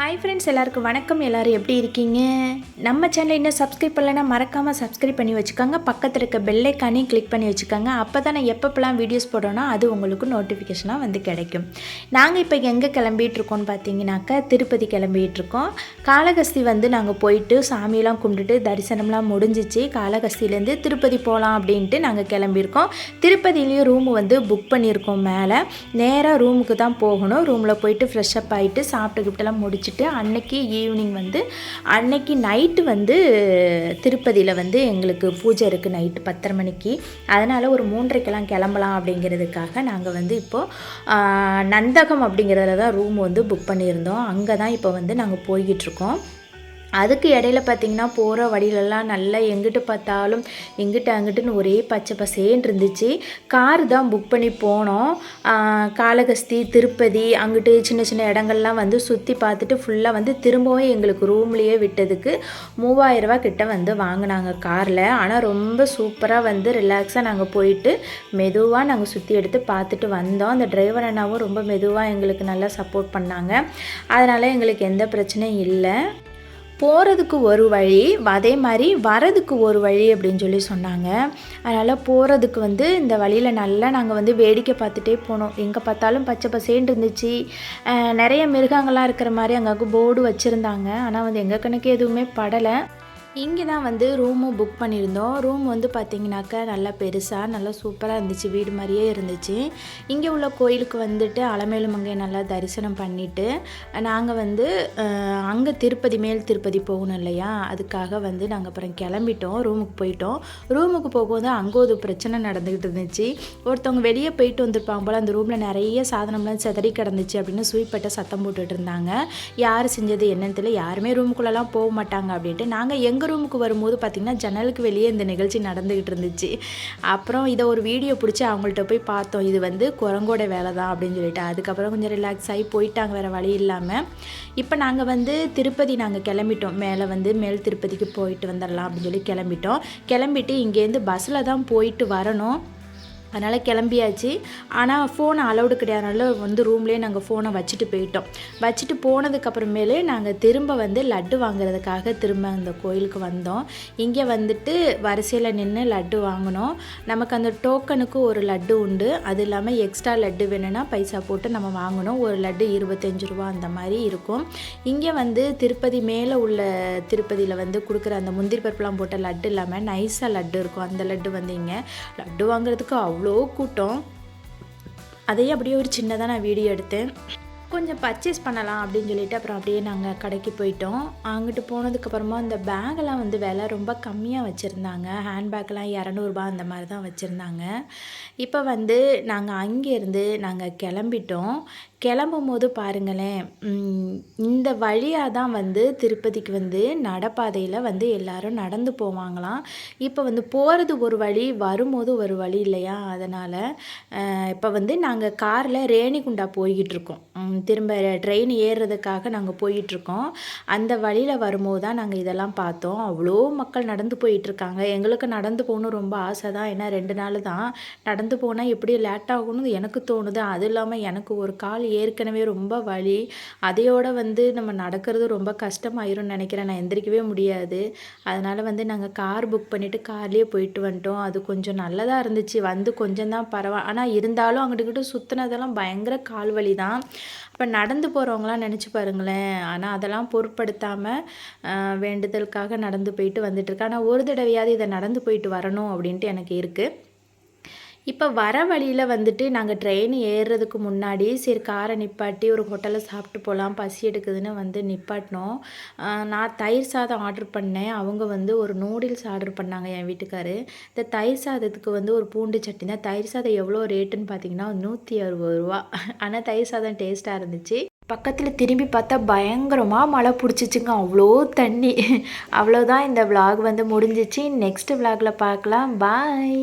Hi friends எல்லாருக்கும் வணக்கம். எல்லோரும் எப்படி இருக்கீங்க? நம்ம சேனலை இன்னும் சப்ஸ்கிரைப் பண்ணலைன்னா மறக்காமல் சப்ஸ்கிரைப் பண்ணி வச்சுக்கோங்க. பக்கத்தில் இருக்க பெல்லைக்கானையும் கிளிக் பண்ணி வச்சுக்கோங்க. அப்போ தான் நான் எப்பப்பெல்லாம் வீடியோஸ் போடுறோன்னா அது உங்களுக்கு நோட்டிஃபிகேஷனாக வந்து கிடைக்கும். நாங்கள் இப்போ எங்கே கிளம்பிட்டு இருக்கோம்னு பார்த்தீங்கன்னாக்கா திருப்பதி கிளம்பிட்டு இருக்கோம். காளகஸ்தி வந்து நாங்கள் போயிட்டு சாமியெல்லாம் கும்பிட்டுட்டு தரிசனம்லாம் முடிஞ்சிச்சு. காளகஸ்திலேருந்து திருப்பதி போகலாம் அப்படின்ட்டு நாங்கள் கிளம்பியிருக்கோம். திருப்பதியிலையும் ரூம் வந்து புக் பண்ணியிருக்கோம் மேலே. நேராக ரூமுக்கு தான் போகணும். ரூமில் போயிட்டு ஃப்ரெஷ்அப் ஆகிட்டு சாப்பிட்டு கிப்டெல்லாம் முடிச்சு முடிச்சுட்டு அன்னைக்கு ஈவினிங் வந்து அன்னைக்கு நைட்டு வந்து திருப்பதியில் வந்து எங்களுக்கு பூஜை இருக்குது நைட்டு பத்தரை மணிக்கு. அதனால் ஒரு மூன்றைக்கெல்லாம் கிளம்பலாம் அப்படிங்கிறதுக்காக நாங்கள் வந்து இப்போது நந்தகம் அப்படிங்கிறதுல தான் ரூம் வந்து புக் பண்ணியிருந்தோம். அங்கே தான் இப்போ வந்து நாங்கள் போய்கிட்டுருக்கோம் அதுக்கு இடையில பார்த்திங்கன்னா போகிற வழியிலலாம் நல்லா எங்கிட்டு பார்த்தாலும் எங்கிட்ட அங்கிட்டுன்னு ஒரே பச்சை பசேன்னு இருந்துச்சு. கார் தான் புக் பண்ணி போனோம். காளகஸ்தி திருப்பதி அங்கிட்டு சின்ன சின்ன இடங்கள்லாம் வந்து சுற்றி பார்த்துட்டு ஃபுல்லாக வந்து திரும்பவும் எங்களுக்கு ரூம்லேயே விட்டதுக்கு மூவாயிரரூவா கிட்ட வந்து வாங்கினாங்க காரில். ஆனால் ரொம்ப சூப்பராக வந்து ரிலாக்ஸாக நாங்கள் போயிட்டு மெதுவாக நாங்கள் சுற்றி எடுத்து பார்த்துட்டு வந்தோம். அந்த டிரைவர் அண்ணாவும் ரொம்ப மெதுவாக எங்களுக்கு நல்லா சப்போர்ட் பண்ணாங்க. அதனால் எங்களுக்கு எந்த பிரச்சனையும் இல்லை. போகிறதுக்கு ஒரு வழி அதே மாதிரி வரதுக்கு ஒரு வழி அப்படின்னு சொல்லி சொன்னாங்க. அதனால் போகிறதுக்கு வந்து இந்த வழியில் நல்லா நாங்கள் வந்து வேடிக்கை பார்த்துட்டே போனோம். எங்கே பார்த்தாலும் பச்சை பசேன்னு இருந்துச்சு. நிறைய மிருகங்கள்லாம் இருக்கிற மாதிரி அங்கே போர்டு வச்சுருந்தாங்க. ஆனால் வந்து எங்கள் கணக்கு எதுவுமே படலை. இங்கே தான் வந்து ரூமும் புக் பண்ணியிருந்தோம். ரூம் வந்து பார்த்திங்கனாக்கா நல்லா பெருசாக நல்லா சூப்பராக இருந்துச்சு. வீடு மாதிரியே இருந்துச்சு. இங்கே உள்ள கோயிலுக்கு வந்துட்டு அலமேலுமங்கை நல்லா தரிசனம் பண்ணிவிட்டு நாங்கள் வந்து அங்கே திருப்பதி மேல் திருப்பதி போகணும் இல்லையா? அதுக்காக வந்து நாங்கள் அப்புறம் கிளம்பிட்டோம். ரூமுக்கு போயிட்டோம். ரூமுக்கு போகும்போது அங்கே ஒரு பிரச்சனை நடந்துக்கிட்டு இருந்துச்சு. ஒருத்தவங்க வெளியே போயிட்டு வந்திருப்பாங்க போல் அந்த ரூமில் நிறைய சாதனம்லாம் செதறி கிடந்துச்சு அப்படின்னு சுயிப்பட்ட சத்தம் போட்டுட்டு இருந்தாங்க. யார் செஞ்சது என்னன்னு தெரியல. யாருமே ரூமுக்குள்ளெல்லாம் போக மாட்டாங்க அப்படின்ட்டு நாங்கள் எங்கள் ரூமுக்கு வரும்போது பார்த்திங்கன்னா ஜன்னலுக்கு வெளியே இந்த நிகழ்ச்சி நடந்துக்கிட்டு இருந்துச்சு. அப்புறம் இதை ஒரு வீடியோ பிடிச்சி அவங்கள்ட்ட போய் பார்த்தோம். இது வந்து குரங்கோட வேலை தான் அப்படின்னு சொல்லிட்டு. அதுக்கப்புறம் கொஞ்சம் ரிலாக்ஸ் ஆகி போயிட்டாங்க வேறு வழி இல்லாமல் இப்போ நாங்கள் வந்து திருப்பதி நாங்கள் கிளம்பிட்டோம். மேலே வந்து மேல் திருப்பதிக்கு போயிட்டு வந்துடலாம் அப்படின்னு சொல்லி கிளம்பிட்டோம். கிளம்பிட்டு இங்கேருந்து பஸ்ஸில் தான் போயிட்டு வரணும். அதனால் கிளம்பியாச்சு. ஆனால் ஃபோன் அலௌடு கிடையாதுனால வந்து ரூம்லேயே நாங்கள் ஃபோனை வச்சுட்டு போயிட்டோம். வச்சுட்டு போனதுக்கப்புறமேலே நாங்கள் திரும்ப வந்து லட்டு வாங்குறதுக்காக திரும்ப அந்த கோயிலுக்கு வந்தோம். இங்கே வந்துட்டு வரிசையில் நின்று லட்டு வாங்கினோம். நமக்கு அந்த டோக்கனுக்கு ஒரு லட்டு உண்டு. அது இல்லாமல் எக்ஸ்ட்ரா லட்டு வேணும்னா பைசா போட்டு நம்ம வாங்கணும். ஒரு லட்டு இருபத்தஞ்சி ரூபா அந்த மாதிரி இருக்கும். இங்கே வந்து திருப்பதி மேலே உள்ள திருப்பதியில் வந்து கொடுக்குற அந்த முந்திரி பருப்புலாம் போட்ட லட்டு இல்லாமல் நைஸாக லட்டு இருக்கும். அந்த லட்டு வந்து இங்கே லட்டு வாங்குறதுக்கு அவ்வளோ கூட்டம். அதையே அப்படியே ஒரு சின்னதாக நான் வீடியோ எடுத்தேன். கொஞ்சம் பர்ச்சேஸ் பண்ணலாம் அப்படின்னு சொல்லிட்டு அப்புறம் அப்படியே நாங்கள் கடைக்கு போயிட்டோம். அங்கிட்டு போனதுக்கப்புறமா அந்த பேக்கெல்லாம் வந்து விலை ரொம்ப கம்மியாக வச்சுருந்தாங்க. ஹேண்ட்பேக்கெலாம் இரநூறுபா அந்த மாதிரி தான் வச்சுருந்தாங்க. இப்போ வந்து நாங்கள் அங்கேருந்து நாங்கள் கிளம்பிட்டோம். கிளம்பும் போது பாருங்களேன் இந்த வழியாக தான் வந்து திருப்பதிக்கு வந்து நடப்பாதையில் வந்து எல்லாரும் நடந்து போவாங்களாம். இப்போ வந்து போகிறது ஒரு வழி வரும்போது ஒரு வழி இல்லையா? அதனால் இப்போ வந்து நாங்கள் காரில் ரேணிகுண்டா போய்கிட்டு இருக்கோம். திரும்ப ட்ரெயின் ஏறுறதுக்காக நாங்கள் போயிட்டுருக்கோம். அந்த வழியில் வரும்போது தான் நாங்கள் இதெல்லாம் பார்த்தோம். அவ்வளோ மக்கள் நடந்து போயிட்டுருக்காங்க. எங்களுக்கு நடந்து போகணும் ரொம்ப ஆசை தான். ஏன்னா ரெண்டு நாள் தான் நடந்து போனால் எப்படி லேட் ஆகணும்னு எனக்கு தோணுது. அது இல்லாமல் எனக்கு ஒரு கால் ஏற்கனவே ரொம்ப வலி. அதையோடு வந்து நம்ம நடக்கிறது ரொம்ப கஷ்டமாயிரும்னு நினைக்கிறேன். நான் எந்திரிக்கவே முடியாது. அதனால் வந்து நாங்கள் கார் புக் பண்ணிவிட்டு கார்லேயே போயிட்டு வந்துட்டோம். அது கொஞ்சம் நல்லதாக இருந்துச்சு. வந்து கொஞ்சம் தான் பரவாயில்ல ஆனால் இருந்தாலும் அங்கிட்டு கிட்ட சுற்றினதெல்லாம் பயங்கர கால் வலி தான். இப்போ நடந்து போகிறவங்களாம் நினச்சி பாருங்களேன். ஆனால் அதெல்லாம் பொருட்படுத்தாமல் வேண்டுதலுக்காக நடந்து போயிட்டு வந்துட்டுருக்கேன் ஆனால் ஒரு தடவையாவது இதை நடந்து போயிட்டு வரணும் அப்படின்ட்டு எனக்கு இருக்குது இப்போ வர வழியில் வந்துட்டு நாங்கள் ட்ரெயின் ஏறுறதுக்கு முன்னாடி சரி காரை நிப்பாட்டி ஒரு ஹோட்டலில் சாப்பிட்டு போகலாம் பசி எடுக்குதுன்னு வந்து நிப்பாட்டினோம். நான் தயிர் சாதம் ஆர்டர் பண்ணேன். அவங்க வந்து ஒரு நூடுல்ஸ் ஆர்டர் பண்ணாங்க என் வீட்டுக்காரு. இந்த தயிர் சாதத்துக்கு வந்து ஒரு பூண்டு சட்னி. தான் தயிர் சாதம் எவ்வளோ ரேட்டுன்னு பார்த்தீங்கன்னா நூற்றி அறுபது ரூபா. ஆனால் தயிர் சாதம் டேஸ்ட்டாக இருந்துச்சு. பக்கத்தில் திரும்பி பார்த்தா பயங்கரமாக மழை பிடிச்சிச்சுங்க. அவ்வளோ தண்ணி. அவ்வளோதான் இந்த விலாக் வந்து முடிஞ்சிச்சு. நெக்ஸ்ட் விலாகில் பார்க்கலாம். பாய்